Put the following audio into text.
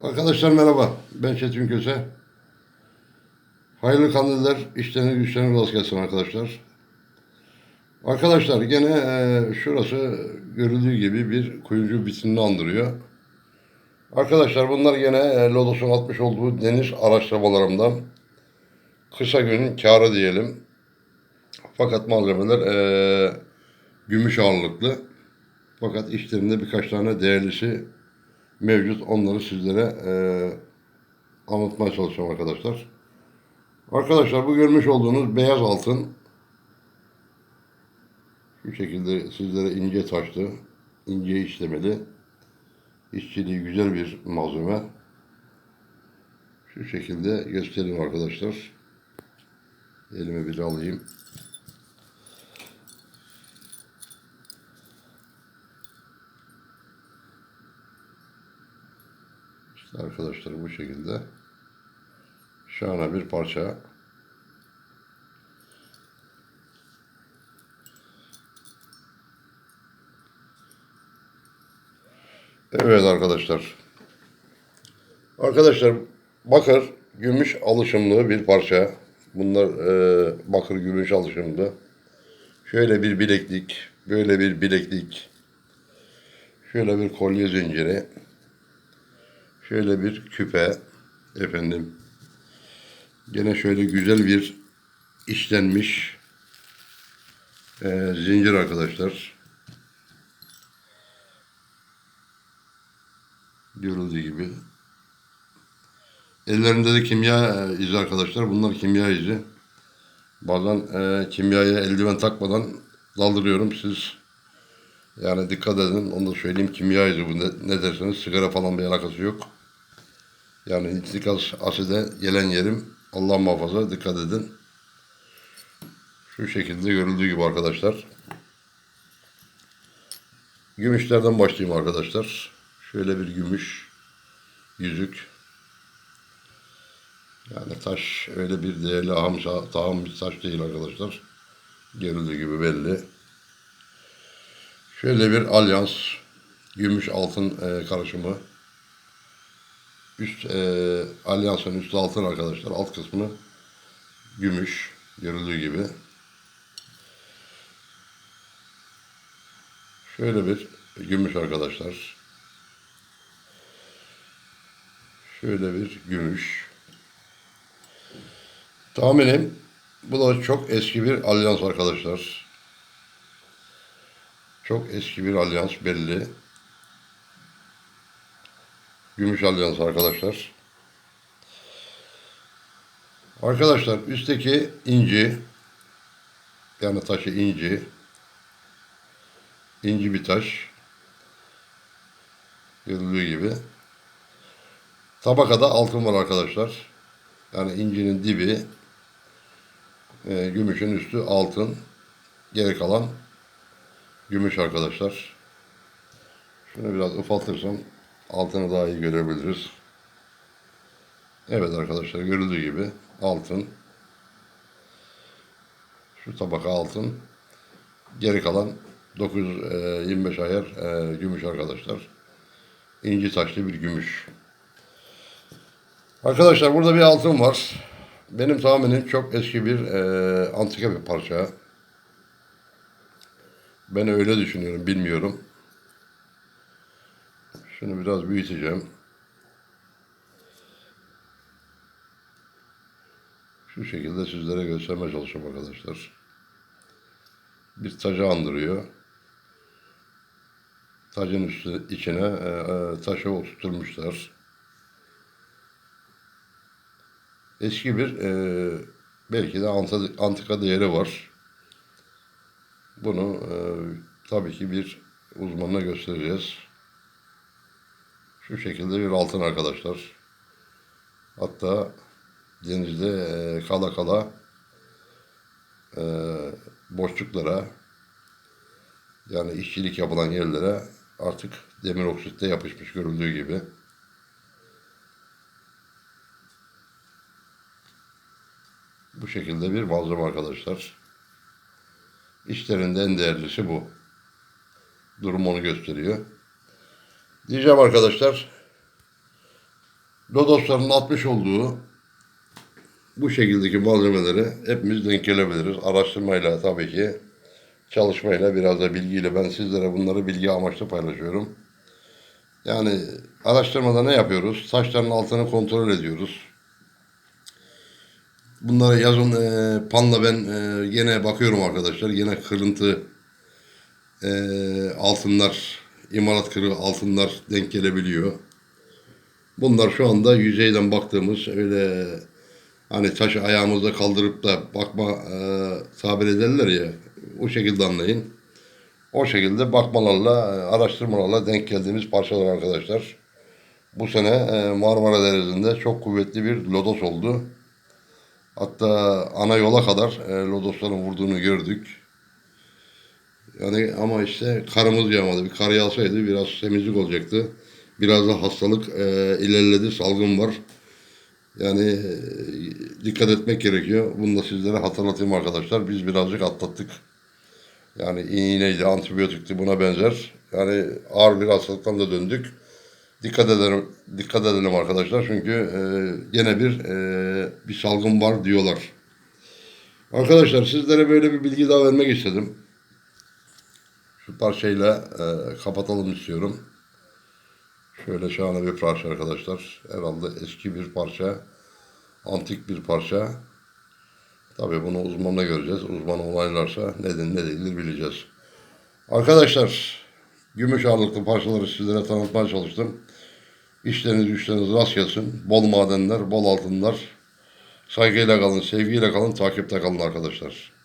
Arkadaşlar merhaba. Ben Çetin Köse. Hayırlı kandiller, işleriniz güçleriniz rast gelsin arkadaşlar. Arkadaşlar gene e, şurası görüldüğü gibi bir kuyumcu bitimini andırıyor. Arkadaşlar bunlar gene e, Lodos'un atmış olduğu deniz araştırmalarımdan kısa günün kârı diyelim. Fakat malzemeler e, gümüş ağırlıklı. Fakat işlerinde birkaç tane değerlisi mevcut. Onları sizlere e, anlatmaya çalışacağım arkadaşlar. Arkadaşlar bu görmüş olduğunuz beyaz altın şu şekilde sizlere ince taşlı, ince işlemeli, işçiliği güzel bir malzeme. Şu şekilde göstereyim arkadaşlar. Elime bir alayım. Arkadaşlar bu şekilde şahane bir parça. Evet arkadaşlar. Arkadaşlar bakır gümüş alışımlı bir parça. Bunlar e, bakır gümüş alışımlı. Şöyle bir bileklik, böyle bir bileklik. Şöyle bir kolye zinciri. Şöyle bir küpe efendim. Gene şöyle güzel bir işlenmiş e, zincir arkadaşlar. Görüldüğü gibi. Ellerinde de kimya e, izi arkadaşlar. Bunlar kimya izi. Bazen e, kimyaya eldiven takmadan daldırıyorum. Siz yani dikkat edin. Onu da söyleyeyim. Kimya izi bu. Ne, ne derseniz sigara falan bir alakası yok. Yani nitrik as- aside gelen yerim Allah muhafaza dikkat edin. Şu şekilde görüldüğü gibi arkadaşlar. Gümüşlerden başlayayım arkadaşlar. Şöyle bir gümüş yüzük. Yani taş öyle bir değerli aham, taham bir taş değil arkadaşlar. Görüldüğü gibi belli. Şöyle bir alyans, gümüş altın e, karışımı. Üst e, alyansın üstü altın arkadaşlar. Alt kısmı gümüş görüldüğü gibi. Şöyle bir gümüş arkadaşlar. Şöyle bir gümüş. Tahminim bu da çok eski bir alyans arkadaşlar. Çok eski bir alyans belli. Gümüş alyans arkadaşlar. Arkadaşlar üstteki inci yani taşı inci inci bir taş görüldüğü gibi tabakada altın var arkadaşlar. Yani incinin dibi e, gümüşün üstü altın geri kalan gümüş arkadaşlar. Şunu biraz ufaltırsam altını daha iyi görebiliriz. Evet arkadaşlar görüldüğü gibi altın. Şu tabaka altın. Geri kalan 925 ayar e, gümüş arkadaşlar. İnci taşlı bir gümüş. Arkadaşlar burada bir altın var. Benim tahminim çok eski bir e, antika bir parça. Ben öyle düşünüyorum, bilmiyorum. Şunu biraz büyüteceğim. Şu şekilde sizlere göstermeye çalışıyorum arkadaşlar. Bir tacı andırıyor. Tacın üstü içine e, e, taşı oturtmuşlar. Eski bir e, belki de antika değeri var. Bunu e, tabii ki bir uzmanına göstereceğiz. Şu şekilde bir altın arkadaşlar. Hatta denizde e, kala kala e, boşluklara yani işçilik yapılan yerlere artık demir oksitle yapışmış görüldüğü gibi. Bu şekilde bir malzeme arkadaşlar. İşlerinde en değerlisi bu. Durum onu gösteriyor. Diyeceğim arkadaşlar. Lodosların atmış olduğu bu şekildeki malzemeleri hepimiz denk gelebiliriz. Araştırmayla tabii ki çalışmayla biraz da bilgiyle ben sizlere bunları bilgi amaçlı paylaşıyorum. Yani araştırmada ne yapıyoruz? Taşların altını kontrol ediyoruz. Bunlara yazın e, panla ben e, gene bakıyorum arkadaşlar. Gene kırıntı e, altınlar, imalat kırığı altınlar denk gelebiliyor. Bunlar şu anda yüzeyden baktığımız öyle hani taşı ayağımızda kaldırıp da bakma e, tabir ederler ya o şekilde anlayın. O şekilde bakmalarla, e, araştırmalarla denk geldiğimiz parçalar arkadaşlar. Bu sene e, Marmara Denizi'nde çok kuvvetli bir lodos oldu. Hatta ana yola kadar e, lodosların vurduğunu gördük. Yani ama işte karımız yağmadı. Bir kar yağsaydı biraz temizlik olacaktı. Biraz da hastalık e, ilerledi, salgın var. Yani e, dikkat etmek gerekiyor. Bunu da sizlere hatırlatayım arkadaşlar. Biz birazcık atlattık. Yani iğneydi, antibiyotikti buna benzer. Yani ağır bir hastalıktan da döndük. Dikkat edelim, dikkat edelim arkadaşlar. Çünkü e, gene bir e, bir salgın var diyorlar. Arkadaşlar sizlere böyle bir bilgi daha vermek istedim. Şu parçayla e, kapatalım istiyorum. Şöyle şahane bir parça arkadaşlar. Herhalde eski bir parça. Antik bir parça. Tabii bunu uzmanla göreceğiz. Uzman onaylarsa nedir ne değildir bileceğiz. Arkadaşlar gümüş ağırlıklı parçaları sizlere tanıtmaya çalıştım. İşleriniz güçleriniz rast gelsin. Bol madenler, bol altınlar. Saygıyla kalın, sevgiyle kalın, takipte kalın arkadaşlar.